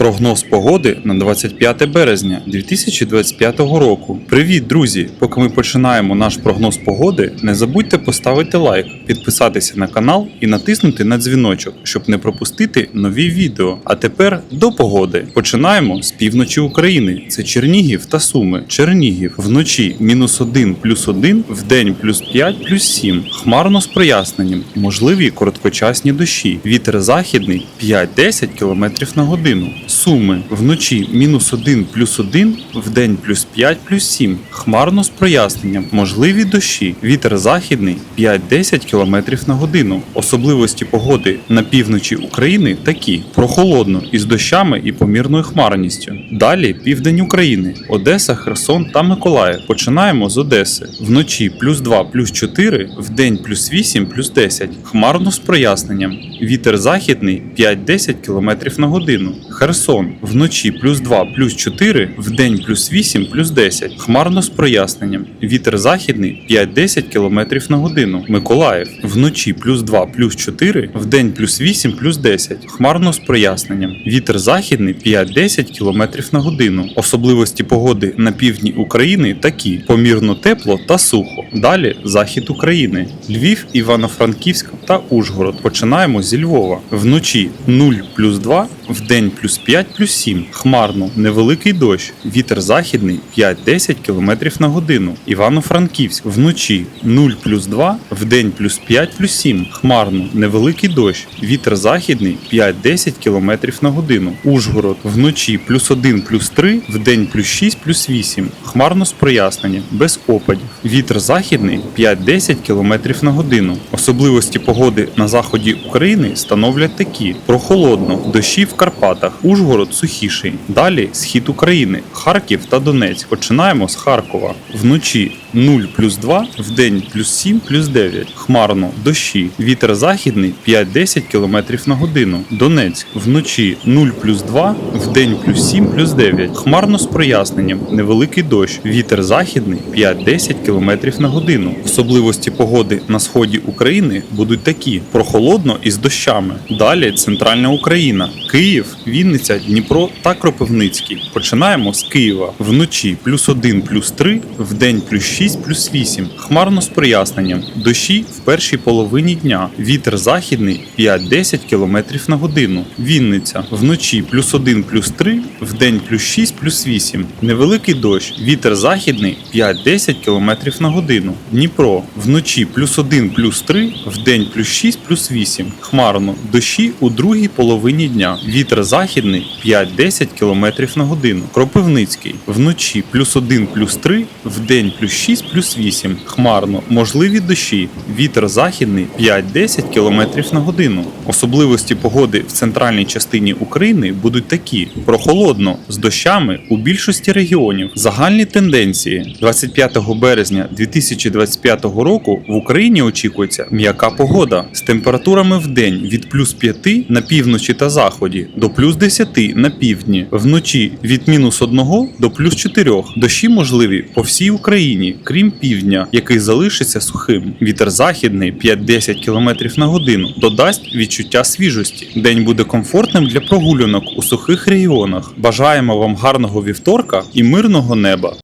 Прогноз погоди на 25 березня 2025 року. Привіт, друзі! Поки ми починаємо наш прогноз погоди, не забудьте поставити лайк, підписатися на канал і натиснути на дзвіночок, щоб не пропустити нові відео. А тепер до погоди. Починаємо з півночі України. Це Чернігів та Суми. Чернігів вночі мінус 1 плюс 1, вдень плюс 5 плюс 7. Хмарно з проясненням. Можливі короткочасні дощі. Вітер західний 5-10 км на годину. Суми вночі мінус 1 плюс 1, вдень плюс 5 плюс 7. Хмарно з проясненням. Можливі дощі. Вітер західний 5-10 км на годину. Особливості погоди на півночі України такі: прохолодно із дощами і помірною хмарністю. Далі південь України, Одеса, Херсон та Миколаїв. Починаємо з Одеси. Вночі плюс 2 плюс 4, вдень плюс 8 плюс 10. Хмарно з проясненням. Вітер західний 5-10 км на годину. Херсон вночі плюс 2 плюс 4, вдень плюс 8 плюс 10. Хмарно з проясненням. Вітер західний 5-10 км на годину. Миколаїв вночі плюс 2 плюс 4, вдень плюс 8 плюс 10. Хмарно з проясненням. Вітер західний 5-10 км на годину. Особливості погоди на півдні України такі: помірно тепло та сухо. Далі захід України, Львів, Івано-Франківськ та Ужгород. Починаємо зі Львова. Вночі 0 плюс 2, вдень плюс 5 плюс 7. Хмарно, невеликий дощ. Вітер західний 5-10 км на годину. Івано-Франківськ вночі 0 плюс 2, вдень плюс 5 плюс 7. Хмарно, невеликий дощ. Вітер західний 5-10 км на годину. Ужгород вночі плюс 1 плюс 3, вдень плюс 6 плюс 8. Хмарно з проясненням, без опадів. Вітер західний 5-10 км на годину. Особливості погоди на заході України становлять такі: прохолодно, дощі в Карпатах, Ужгород сухіший. Далі схід України, Харків та Донець. Починаємо з Харкова. Вночі 0 плюс 2, вдень плюс 7 плюс 9. Хмарно, дощі. Вітер західний 5-10 км на годину. Донець вночі 0 плюс 2, вдень плюс 7 плюс 9. Хмарно з проясненням, невеликий дощ. Вітер західний 5-10 км на годину. Особливості погоди на сході України будуть такі: прохолодно із дощами. Далі центральна Україна, Київ, Вінниця, Дніпро та Кропивницький. Починаємо з Києва. Вночі плюс 1 плюс 3, вдень плюс 6 плюс 8. Хмарно з проясненням. Дощі в першій половині дня. Вітер західний 5-10 км на годину. Вінниця вночі плюс 1 плюс 3, вдень плюс 6 плюс 8. Невеликий дощ. Вітер західний 5-10 км на годину. Дніпро вночі плюс 1 плюс 3, вдень плюс 6 плюс 8. Хмарно. Дощі у другій половині дня. Вітер західний 5-10 км на годину. Кропивницький вночі плюс 1 плюс 3, вдень плюс 6 плюс 8. Хмарно. Можливі дощі. Вітер західний 5-10 км на годину. Особливості погоди в центральній частині України будуть такі: прохолодно з дощами у більшості регіонів. Загальні тенденції 25 березня 2025 року в Україні очікується м'яка погода з температурами в день від плюс 5 на півночі та заході до плюс 10 на півдні, вночі від мінус 1 до плюс 4. Дощі можливі по всій Україні, крім півдня, який залишиться сухим. Вітер західний 5-10 км на годину додасть відчуття свіжості. День буде комфортним для прогулянок у сухих регіонах. Бажаємо вам гарного вівторка і мирного неба.